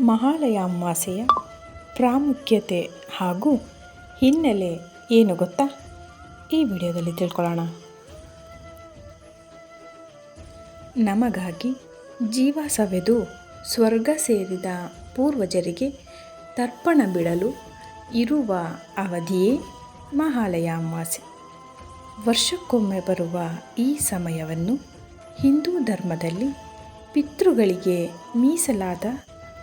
ಮಹಾಲಯ ಅಮಾವಾಸ್ಯೆಯ ಪ್ರಾಮುಖ್ಯತೆ ಹಾಗೂ ಹಿನ್ನೆಲೆ ಏನು ಗೊತ್ತಾ? ಈ ವಿಡಿಯೋದಲ್ಲಿ ತಿಳ್ಕೊಳ್ಳೋಣ. ನಮಗಾಗಿ ಜೀವ ಸವೆದು ಸ್ವರ್ಗ ಸೇರಿದ ಪೂರ್ವಜರಿಗೆ ತರ್ಪಣ ಬಿಡಲು ಇರುವ ಅವಧಿಯೇ ಮಹಾಲಯ ಅಮಾವಾಸ್ಯೆ. ವರ್ಷಕ್ಕೊಮ್ಮೆ ಬರುವ ಈ ಸಮಯವನ್ನು ಹಿಂದೂ ಧರ್ಮದಲ್ಲಿ ಪಿತೃಗಳಿಗೆ ಮೀಸಲಾದ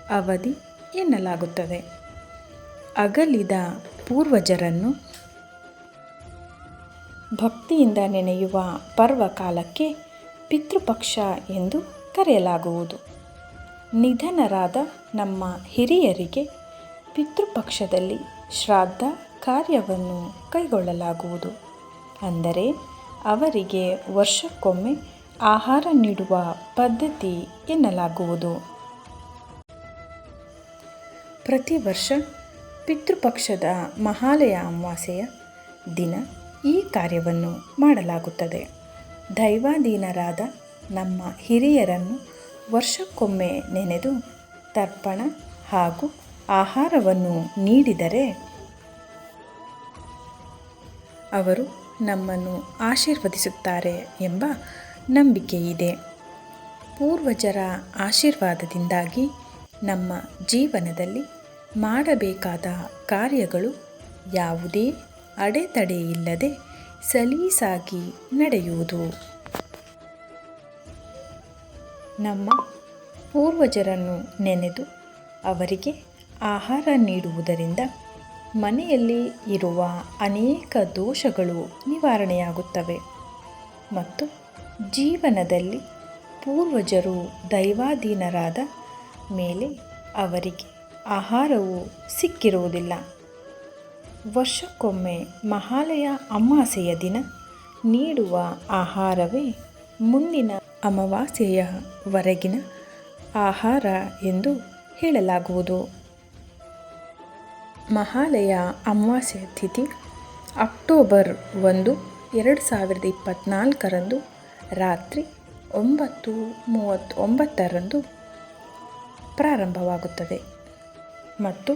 ಅವಧಿ ಎನ್ನಲಾಗುತ್ತದೆ. ಅಗಲಿದ ಪೂರ್ವಜರನ್ನು ಭಕ್ತಿಯಿಂದ ನೆನೆಯುವ ಪರ್ವಕಾಲಕ್ಕೆ ಪಿತೃಪಕ್ಷ ಎಂದು ಕರೆಯಲಾಗುವುದು. ನಿಧನರಾದ ನಮ್ಮ ಹಿರಿಯರಿಗೆ ಪಿತೃಪಕ್ಷದಲ್ಲಿ ಶ್ರಾದ್ದ ಕಾರ್ಯವನ್ನು ಕೈಗೊಳ್ಳಲಾಗುವುದು. ಅಂದರೆ ಅವರಿಗೆ ವರ್ಷಕ್ಕೊಮ್ಮೆ ಆಹಾರ ನೀಡುವ ಪದ್ಧತಿ ಎನ್ನಲಾಗುವುದು. ಪ್ರತಿ ವರ್ಷ ಪಿತೃಪಕ್ಷದ ಮಹಾಲಯ ಅಮಾವಾಸ್ಯೆಯ ದಿನ ಈ ಕಾರ್ಯವನ್ನು ಮಾಡಲಾಗುತ್ತದೆ. ದೈವಾಧೀನರಾದ ನಮ್ಮ ಹಿರಿಯರನ್ನು ವರ್ಷಕ್ಕೊಮ್ಮೆ ನೆನೆದು ತರ್ಪಣ ಹಾಗೂ ಆಹಾರವನ್ನು ನೀಡಿದರೆ ಅವರು ನಮ್ಮನ್ನು ಆಶೀರ್ವದಿಸುತ್ತಾರೆ ಎಂಬ ನಂಬಿಕೆಯಿದೆ. ಪೂರ್ವಜರ ಆಶೀರ್ವಾದದಿಂದಾಗಿ ನಮ್ಮ ಜೀವನದಲ್ಲಿ ಮಾಡಬೇಕಾದ ಕಾರ್ಯಗಳು ಯಾವುದೇ ಅಡೆತಡೆ ಇಲ್ಲದೆ ಸಲೀಸಾಗಿ ನಡೆಯುವುದು. ನಮ್ಮ ಪೂರ್ವಜರನ್ನು ನೆನೆದು ಅವರಿಗೆ ಆಹಾರ ನೀಡುವುದರಿಂದ ಮನೆಯಲ್ಲಿ ಇರುವ ಅನೇಕ ದೋಷಗಳು ನಿವಾರಣೆಯಾಗುತ್ತವೆ ಮತ್ತು ಜೀವನದಲ್ಲಿ ಪೂರ್ವಜರು ದೈವಾಧೀನರಾದ ಮೇಲೆ ಅವರಿಗೆ ಆಹಾರವು ಸಿಕ್ಕಿರುವುದಿಲ್ಲ. ವರ್ಷಕ್ಕೊಮ್ಮೆ ಮಹಾಲಯ ಅಮಾವಾಸ್ಯೆಯ ದಿನ ನೀಡುವ ಆಹಾರವೇ ಮುಂದಿನ ಅಮಾವಾಸ್ಯೆಯವರೆಗಿನ ಆಹಾರ ಎಂದು ಹೇಳಲಾಗುವುದು. ಮಹಾಲಯ ಅಮಾವಾಸ್ಯೆ ತಿಥಿ ಅಕ್ಟೋಬರ್ ಒಂದು, ಎರಡು ಸಾವಿರದ ಇಪ್ಪತ್ತ್ನಾಲ್ಕರಂದು ರಾತ್ರಿ ಒಂಬತ್ತು ಮೂವತ್ತೊಂಬತ್ತರಂದು ಪ್ರಾರಂಭವಾಗುತ್ತದೆ. ಮತ್ತು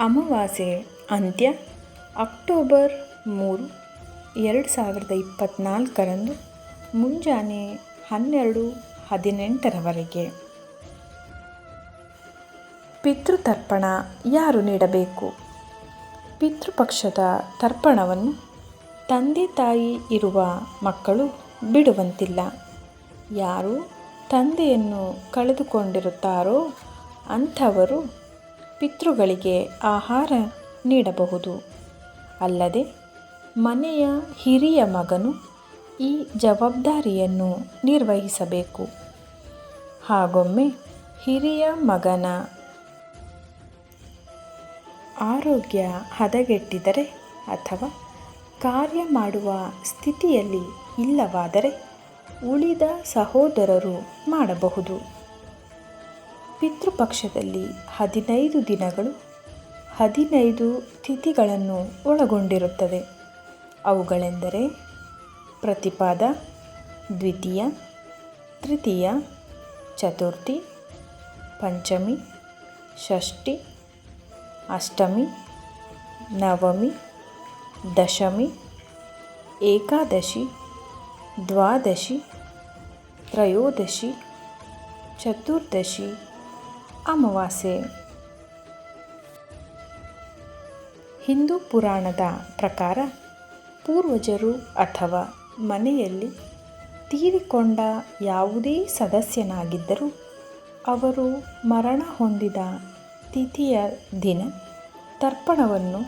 ಅಮಾವಾಸ್ಯೆ ಅಂತ್ಯ ಅಕ್ಟೋಬರ್ ಮೂರು, ಎರಡು ಸಾವಿರದ ಇಪ್ಪತ್ತ್ನಾಲ್ಕರಂದು ಮುಂಜಾನೆ ಹನ್ನೆರಡು ಹದಿನೆಂಟರವರೆಗೆ. ಪಿತೃತರ್ಪಣ ಯಾರು ನೀಡಬೇಕು? ಪಿತೃಪಕ್ಷದ ತರ್ಪಣವನ್ನು ತಂದೆ ತಾಯಿ ಇರುವ ಮಕ್ಕಳು ಬಿಡುವಂತಿಲ್ಲ. ಯಾರು ತಂದೆಯನ್ನು ಕಳೆದುಕೊಂಡಿರುತ್ತಾರೋ ಅಂಥವರು ಪಿತೃಗಳಿಗೆ ಆಹಾರ ನೀಡಬಹುದು. ಅಲ್ಲದೆ, ಮನೆಯ ಹಿರಿಯ ಮಗನು ಈ ಜವಾಬ್ದಾರಿಯನ್ನು ನಿರ್ವಹಿಸಬೇಕು. ಹಾಗೊಮ್ಮೆ ಹಿರಿಯ ಮಗನ ಆರೋಗ್ಯ ಹದಗೆಟ್ಟಿದರೆ ಅಥವಾ ಕಾರ್ಯ ಮಾಡುವ ಸ್ಥಿತಿಯಲ್ಲಿ ಇಲ್ಲವಾದರೆ ಉಳಿದ ಸಹೋದರರು ಮಾಡಬಹುದು. ಪಿತೃಪಕ್ಷದಲ್ಲಿ ಹದಿನೈದು ದಿನಗಳು, ಹದಿನೈದು ತಿಥಿಗಳನ್ನು ಒಳಗೊಂಡಿರುತ್ತದೆ. ಅವುಗಳೆಂದರೆ ಪ್ರತಿಪಾದ, ದ್ವಿತೀಯ, ತೃತೀಯ, ಚತುರ್ಥಿ, ಪಂಚಮಿ, ಷಷ್ಠಿ, ಅಷ್ಟಮಿ, ನವಮಿ, ದಶಮಿ, ಏಕಾದಶಿ, ದ್ವಾದಶಿ, ತ್ರಯೋದಶಿ, ಚತುರ್ದಶಿ ಅಮಾವಾಸ್ಯೆ. ಹಿಂದೂ ಪುರಾಣದ ಪ್ರಕಾರ ಪೂರ್ವಜರು ಅಥವಾ ಮನೆಯಲ್ಲಿ ತೀರಿಕೊಂಡ ಯಾವುದೇ ಸದಸ್ಯನಾಗಿದ್ದರೂ ಅವರು ಮರಣ ಹೊಂದಿದ ತಿಥಿಯ ದಿನ ತರ್ಪಣವನ್ನು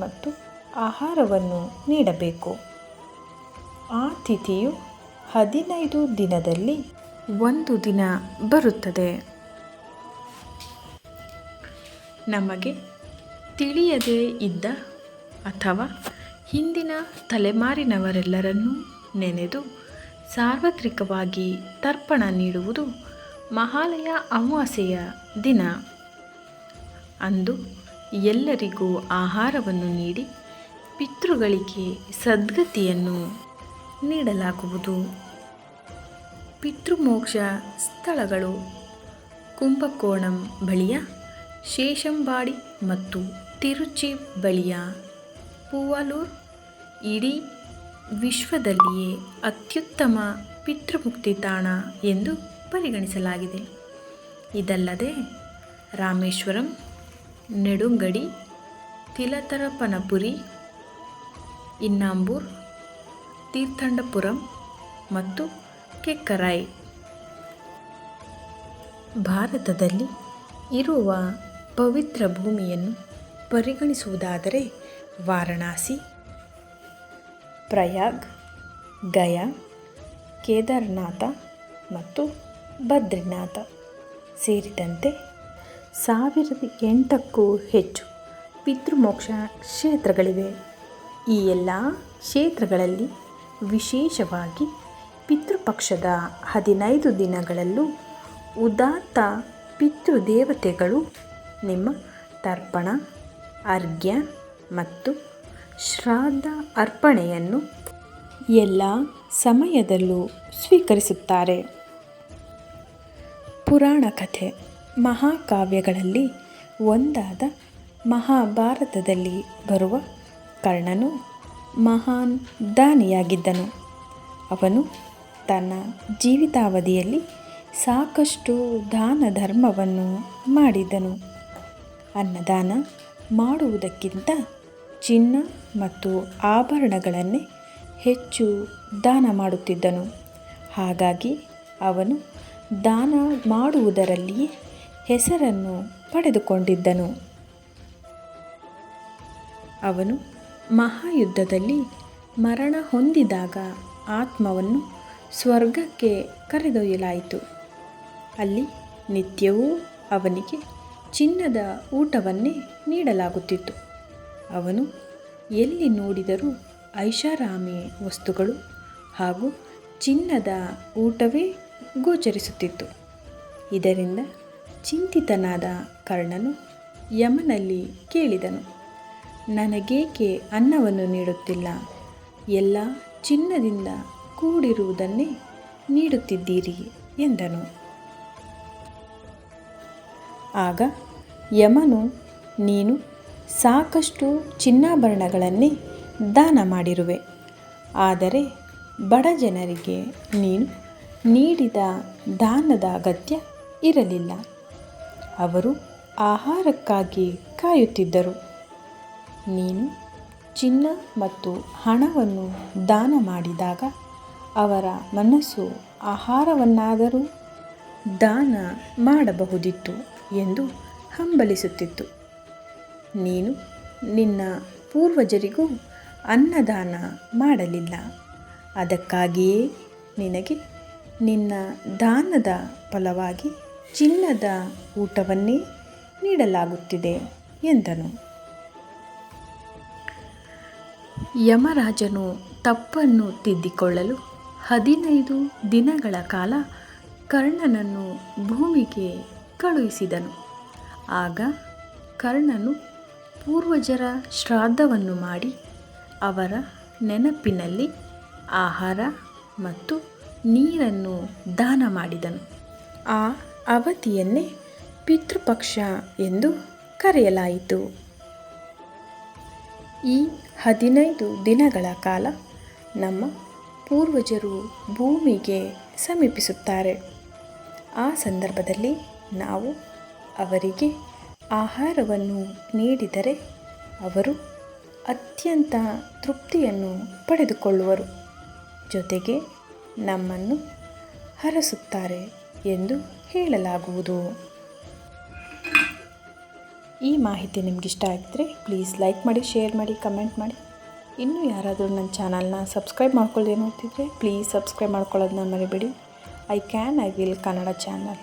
ಮತ್ತು ಆಹಾರವನ್ನು ನೀಡಬೇಕು. ಆ ತಿಥಿಯು ಹದಿನೈದು ದಿನದಲ್ಲಿ ಒಂದು ದಿನ ಬರುತ್ತದೆ. ನಮಗೆ ತಿಳಿಯದೇ ಇದ್ದ ಅಥವಾ ಹಿಂದಿನ ತಲೆಮಾರಿನವರೆಲ್ಲರನ್ನೂ ನೆನೆದು ಸಾರ್ವತ್ರಿಕವಾಗಿ ತರ್ಪಣ ನೀಡುವುದು ಮಹಾಲಯ ಅಮಾವಾಸ್ಯೆಯ ದಿನ. ಅಂದು ಎಲ್ಲರಿಗೂ ಆಹಾರವನ್ನು ನೀಡಿ ಪಿತೃಗಳಿಗೆ ಸದ್ಗತಿಯನ್ನು ನೀಡಲಾಗುವುದು. ಪಿತೃಮೋಕ್ಷ ಸ್ಥಳಗಳು ಕುಂಭಕೋಣಂ ಬಳಿಯ ಶೇಷಂಬಾಡಿ ಮತ್ತು ತಿರುಚಿ ಬಳಿಯ ಪೂವಲೂರ್, ಇಡೀ ವಿಶ್ವದಲ್ಲಿಯೇ ಅತ್ಯುತ್ತಮ ಪಿತೃಮುಕ್ತಿ ತಾಣ ಎಂದು ಪರಿಗಣಿಸಲಾಗಿದೆ. ಇದಲ್ಲದೆ ರಾಮೇಶ್ವರಂ, ನೆಡುಂಗಡಿ, ತಿಲತರಪನಪುರಿ, ಇನ್ನಾಂಬೂರ್, ತೀರ್ಥಂಡಪುರಂ ಮತ್ತು ಕೆಕ್ಕರಾಯ್. ಭಾರತದಲ್ಲಿ ಇರುವ ಪವಿತ್ರ ಭೂಮಿಯನ್ನು ಪರಿಗಣಿಸುವುದಾದರೆ ವಾರಣಾಸಿ, ಪ್ರಯಾಗ್, ಗಯಾ, ಕೇದಾರನಾಥ ಮತ್ತು ಬದ್ರಿನಾಥ ಸೇರಿದಂತೆ ಸಾವಿರದ ಎಂಟಕ್ಕೂ ಹೆಚ್ಚು ಪಿತೃಮೋಕ್ಷ ಕ್ಷೇತ್ರಗಳಿವೆ. ಈ ಎಲ್ಲ ಕ್ಷೇತ್ರಗಳಲ್ಲಿ ವಿಶೇಷವಾಗಿ ಪಿತೃಪಕ್ಷದ ಹದಿನೈದು ದಿನಗಳಲ್ಲೂ ಉದಾತ್ತ ಪಿತೃದೇವತೆಗಳು ನಿಮ್ಮ ತರ್ಪಣ, ಅರ್ಘ್ಯ ಮತ್ತು ಶ್ರಾದ್ದ ಅರ್ಪಣೆಯನ್ನು ಎಲ್ಲ ಸಮಯದಲ್ಲೂ ಸ್ವೀಕರಿಸುತ್ತಾರೆ. ಪುರಾಣ ಕಥೆ ಮಹಾಕಾವ್ಯಗಳಲ್ಲಿ ಒಂದಾದ ಮಹಾಭಾರತದಲ್ಲಿ ಬರುವ ಕರ್ಣನು ಮಹಾನ್ ದಾನಿಯಾಗಿದ್ದನು. ಅವನು ತನ್ನ ಜೀವಿತಾವಧಿಯಲ್ಲಿ ಸಾಕಷ್ಟು ದಾನ ಧರ್ಮವನ್ನು ಮಾಡಿದ್ದನು. ಅನ್ನದಾನ ಮಾಡುವುದಕ್ಕಿಂತ ಚಿನ್ನ ಮತ್ತು ಆಭರಣಗಳನ್ನೇ ಹೆಚ್ಚು ದಾನ ಮಾಡುತ್ತಿದ್ದನು. ಹಾಗಾಗಿ ಅವನು ದಾನ ಮಾಡುವುದರಲ್ಲಿಯೇ ಹೆಸರನ್ನು ಪಡೆದುಕೊಂಡಿದ್ದನು. ಅವನು ಮಹಾಯುದ್ಧದಲ್ಲಿ ಮರಣ ಹೊಂದಿದಾಗ ಆತ್ಮವನ್ನು ಸ್ವರ್ಗಕ್ಕೆ ಕರೆದೊಯ್ಯಲಾಯಿತು. ಅಲ್ಲಿ ನಿತ್ಯವೂ ಅವನಿಗೆ ಚಿನ್ನದ ಊಟವನ್ನೇ ನೀಡಲಾಗುತ್ತಿತ್ತು. ಅವನು ಎಲ್ಲಿ ನೋಡಿದರೂ ಐಷಾರಾಮಿ ವಸ್ತುಗಳು ಹಾಗೂ ಚಿನ್ನದ ಊಟವೇ ಗೋಚರಿಸುತ್ತಿತ್ತು. ಇದರಿಂದ ಚಿಂತಿತನಾದ ಕರ್ಣನು ಯಮನಲ್ಲಿ ಕೇಳಿದನು, ನನಗೇಕೆ ಅನ್ನವನ್ನು ನೀಡುತ್ತಿಲ್ಲ? ಎಲ್ಲ ಚಿನ್ನದಿಂದ ಕೂಡಿರುವುದನ್ನೇ ನೀಡುತ್ತಿದ್ದೀರಿ ಎಂದನು. ಆಗ, ಯಮನು, ನೀನು ಸಾಕಷ್ಟು ಚಿನ್ನಾಭರಣಗಳನ್ನೇ ದಾನ ಮಾಡಿರುವೆ. ಆದರೆ ಬಡ ಜನರಿಗೆ ನೀನು ನೀಡಿದ ದಾನದ ಅಗತ್ಯ ಇರಲಿಲ್ಲ. ಅವರು ಆಹಾರಕ್ಕಾಗಿ ಕಾಯುತ್ತಿದ್ದರು. ನೀನು ಚಿನ್ನ ಮತ್ತು ಹಣವನ್ನು ದಾನ ಮಾಡಿದಾಗ ಅವರ ಮನಸ್ಸು ಆಹಾರವನ್ನಾದರೂ ದಾನ ಮಾಡಬಹುದಿತ್ತು. ಎಂದು ಹಂಬಲಿಸುತ್ತಿತ್ತು. ನೀನು ನಿನ್ನ ಪೂರ್ವಜರಿಗೂ ಅನ್ನದಾನ ಮಾಡಲಿಲ್ಲ. ಅದಕ್ಕಾಗಿಯೇ ನಿನಗೆ ನಿನ್ನ ದಾನದ ಫಲವಾಗಿ ಚಿನ್ನದ ಊಟವನ್ನೇ ನೀಡಲಾಗುತ್ತಿದೆ ಎಂದನು. ಯಮರಾಜನು ತಪ್ಪನ್ನು ತಿದ್ದಿಕೊಳ್ಳಲು ಹದಿನೈದು ದಿನಗಳ ಕಾಲ ಕರ್ಣನನ್ನು ಭೂಮಿಗೆ ಕಳುಹಿಸಿದನು. ಆಗ ಕರ್ಣನು ಪೂರ್ವಜರ ಶ್ರಾದ್ದವನ್ನು ಮಾಡಿ ಅವರ ನೆನಪಿನಲ್ಲಿ ಆಹಾರ ಮತ್ತು ನೀರನ್ನು ದಾನ ಮಾಡಿದನು. ಆ ಅವಧಿಯನ್ನೇ ಪಿತೃಪಕ್ಷ ಎಂದು ಕರೆಯಲಾಯಿತು. ಈ ಹದಿನೈದು ದಿನಗಳ ಕಾಲ ನಮ್ಮ ಪೂರ್ವಜರು ಭೂಮಿಗೆ ಸಮೀಪಿಸುತ್ತಾರೆ. ಆ ಸಂದರ್ಭದಲ್ಲಿ ನಾವು ಅವರಿಗೆ ಆಹಾರವನ್ನು ನೀಡಿದರೆ ಅವರು ಅತ್ಯಂತ ತೃಪ್ತಿಯನ್ನು ಪಡೆದುಕೊಳ್ಳುವರು. ಜೊತೆಗೆ ನಮ್ಮನ್ನು ಹರಸುತ್ತಾರೆ ಎಂದು ಹೇಳಲಾಗುವುದು. ಈ ಮಾಹಿತಿ ನಿಮ್ಗೆ ಇಷ್ಟ ಆಗಿದ್ರೆ ಪ್ಲೀಸ್ ಲೈಕ್ ಮಾಡಿ ಶೇರ್ ಮಾಡಿ ಕಮೆಂಟ್ ಮಾಡಿ. ಇನ್ನೂ ಯಾರಾದರೂ ನನ್ನ ಚಾನಲ್ನ ಸಬ್ಸ್ಕ್ರೈಬ್ ಮಾಡ್ಕೊಳ್ಳೋದೇನು ನೋಡ್ತಿದ್ರೆ ಪ್ಲೀಸ್ ಸಬ್ಸ್ಕ್ರೈಬ್ ಮಾಡ್ಕೊಳ್ಳೋದನ್ನ ಮರಿಬೇಡಿ. I can I will Kannada channel